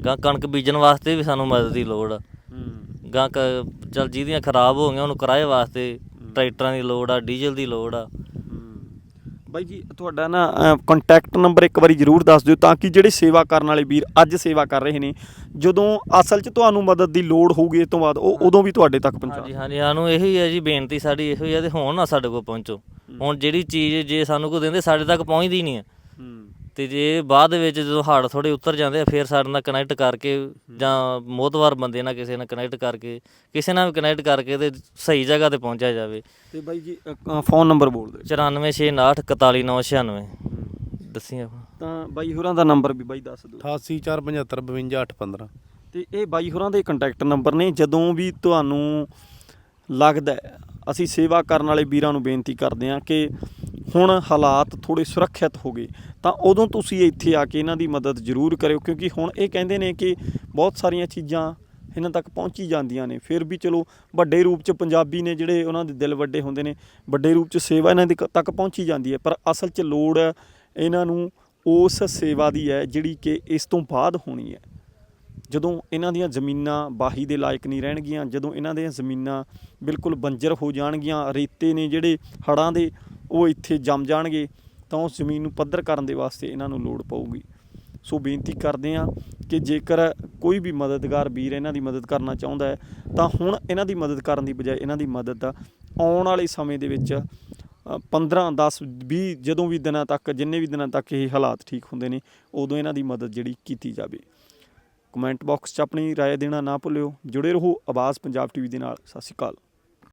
ਗਾਂ ਕਣਕ ਬੀਜਣ ਵਾਸਤੇ ਵੀ ਸਾਨੂੰ ਮਦਦ ਦੀ ਲੋੜ ਆ। ਗਾਂ ਕ- ਚੱਲ ਜਿਹਦੀਆਂ ਖਰਾਬ ਹੋ ਗਈਆਂ ਉਹਨੂੰ ਕਿਰਾਏ ਵਾਸਤੇ ਟਰੈਕਟਰਾਂ ਦੀ ਲੋੜ ਆ ਡੀਜ਼ਲ ਦੀ ਲੋੜ ਆ। ਬਾਈ ਜੀ ਤੁਹਾਡਾ ਨਾ ਕੰਟੈਕਟ ਨੰਬਰ ਇੱਕ ਵਾਰੀ ਜ਼ਰੂਰ ਦੱਸ ਦਿਓ ਤਾਂ ਕਿ ਜਿਹੜੇ ਸੇਵਾ ਕਰਨ ਵਾਲੇ ਵੀਰ ਅੱਜ ਸੇਵਾ ਕਰ ਰਹੇ ਨੇ ਜਦੋਂ ਅਸਲ 'ਚ ਤੁਹਾਨੂੰ ਮਦਦ ਦੀ ਲੋੜ ਹੋਊਗੀ ਇਸ ਤੋਂ ਬਾਅਦ ਉਹ ਉਦੋਂ ਵੀ ਤੁਹਾਡੇ ਤੱਕ ਪਹੁੰਚਾ ਹਾਂਜੀ ਹਾਂਜੀ ਸਾਨੂੰ ਇਹੀ ਹੈ ਜੀ ਬੇਨਤੀ ਸਾਡੀ ਇਹੋ ਹੀ ਹੈ ਤੇ ਹੁਣ ਨਾ ਸਾਡੇ ਕੋਲ ਪਹੁੰਚੋ। ਹੁਣ ਜਿਹੜੀ ਚੀਜ਼ ਜੇ ਸਾਨੂੰ ਕੋਈ ਦਿੰਦੇ ਸਾਡੇ ਤੱਕ ਪਹੁੰਚਦੀ ਨਹੀਂ ਹੈ। ਤੇ ਜੇ ਬਾਅਦ ਵਿੱਚ ਜਦੋਂ ਹੜ ਥੋੜੇ ਉਤਰ ਜਾਂਦੇ ਆ ਫਿਰ ਸਾਡੇ ਨਾਲ ਕਨੈਕਟ ਕਰਕੇ ਜਾਂ ਮੋਤਵਾਰ ਬੰਦੇ ਨਾਲ ਕਿਸੇ ਨਾਲ ਕਨੈਕਟ ਕਰਕੇ ਕਿਸੇ ਨਾਲ ਵੀ ਕਨੈਕਟ ਕਰਕੇ ਤੇ ਸਹੀ ਜਗ੍ਹਾ ਤੇ ਪਹੁੰਚਿਆ ਜਾਵੇ। ਤੇ ਬਾਈ ਜੀ ਫੋਨ ਨੰਬਰ ਬੋਲ ਦਿਓ 9469 ਦੱਸੀ ਤਾਂ ਬਾਈ ਹੋਰਾਂ ਦਾ ਨੰਬਰ ਵੀ ਬਾਈ ਦੱਸ ਦਿਓ। 8847752815 ਤੇ ਇਹ ਬਾਈ ਹੋਰਾਂ ਦੇ ਕੰਟੈਕਟ ਨੰਬਰ ਨੇ ਜਦੋਂ ਵੀ ਤੁਹਾਨੂੰ ਲੱਗਦਾ ਅਸੀਂ ਸੇਵਾ ਕਰਨ ਵਾਲੇ ਵੀਰਾਂ ਨੂੰ ਬੇਨਤੀ ਕਰਦੇ ਹਾਂ ਕਿ ਹੁਣ ਹਾਲਾਤ ਥੋੜੇ ਸੁਰੱਖਿਅਤ ਹੋ ਗਏ, ਤਾਂ ਉਦੋਂ ਤੁਸੀਂ ਇੱਥੇ ਆ ਕੇ ਇਹਨਾਂ ਦੀ ਮਦਦ ਜ਼ਰੂਰ ਕਰਿਓ, ਕਿਉਂਕਿ ਹੁਣ ਇਹ ਕਹਿੰਦੇ ਨੇ ਕਿ ਬਹੁਤ ਸਾਰੀਆਂ ਚੀਜ਼ਾਂ ਇਹਨਾਂ ਤੱਕ ਪਹੁੰਚੀ ਜਾਂਦੀਆਂ ਨੇ, ਫਿਰ ਵੀ ਚਲੋ ਵੱਡੇ ਰੂਪ 'ਚ ਪੰਜਾਬੀ ਨੇ ਜਿਹੜੇ ਉਹਨਾਂ ਦੇ ਦਿਲ ਵੱਡੇ ਹੁੰਦੇ ਨੇ, ਵੱਡੇ ਰੂਪ 'ਚ ਸੇਵਾ ਇਹਨਾਂ ਦੀ ਕ- ਤੱਕ ਪਹੁੰਚੀ ਜਾਂਦੀ ਹੈ, ਪਰ ਅਸਲ 'ਚ ਲੋੜ ਇਹਨਾਂ ਨੂੰ ਉਸ ਸੇਵਾ ਦੀ ਹੈ ਜਿਹੜੀ ਕਿ ਇਸ ਤੋਂ ਬਾਅਦ ਹੋਣੀ ਹੈ। ਜਦੋਂ ਇਹਨਾਂ ਦੀਆਂ ਜ਼ਮੀਨਾਂ ਬਾਹੀ ਦੇ ਲਾਇਕ ਨਹੀਂ ਰਹਿਣਗੀਆਂ ਜਦੋਂ ਇਹਨਾਂ ਦੀਆਂ ਜ਼ਮੀਨਾਂ ਬਿਲਕੁਲ ਬੰਜਰ ਹੋ ਜਾਣਗੀਆਂ ਰੇਤੇ ਨੇ ਜਿਹੜੇ ਹੜਾਂ ਦੇ ਉਹ ਇੱਥੇ ਜੰਮ ਜਾਣਗੇ ਤਾਂ ਉਸ ਜ਼ਮੀਨ ਨੂੰ ਪੱਧਰ ਕਰਨ ਦੇ ਵਾਸਤੇ ਇਹਨਾਂ ਨੂੰ ਲੋੜ ਪਊਗੀ। ਸੋ ਬੇਨਤੀ ਕਰਦੇ ਹਾਂ ਕਿ ਜੇਕਰ ਕੋਈ ਵੀ ਮਦਦਗਾਰ ਵੀਰ ਇਹਨਾਂ ਦੀ ਮਦਦ ਕਰਨਾ ਚਾਹੁੰਦਾ ਹੈ ਤਾਂ ਹੁਣ ਇਹਨਾਂ ਦੀ ਮਦਦ ਕਰਨ ਦੀ ਬਜਾਏ ਇਹਨਾਂ ਦੀ ਮਦਦ ਆਉਣ ਵਾਲੇ ਸਮੇਂ ਦੇ ਵਿੱਚ ਅ, 15 10 20 ਜਦੋਂ ਵੀ ਦਿਨਾਂ ਤੱਕ ਜਿੰਨੇ ਵੀ ਦਿਨਾਂ ਤੱਕ ਇਹ ਹਾਲਾਤ ਠੀਕ ਹੁੰਦੇ ਨੇ ਉਦੋਂ ਇਹਨਾਂ ਦੀ ਮਦਦ ਜਿਹੜੀ ਕੀਤੀ ਜਾਵੇ। ਕਮੈਂਟ ਬਾਕਸ 'ਚ ਆਪਣੀ رائے ਦੇਣਾ ਨਾ ਭੁੱਲਿਓ ਜੁੜੇ ਰਹੋ ਆਵਾਜ਼ ਪੰਜਾਬ ਟੀਵੀ ਦੇ ਨਾਲ ਸਤਿ ਸ਼੍ਰੀ ਅਕਾਲ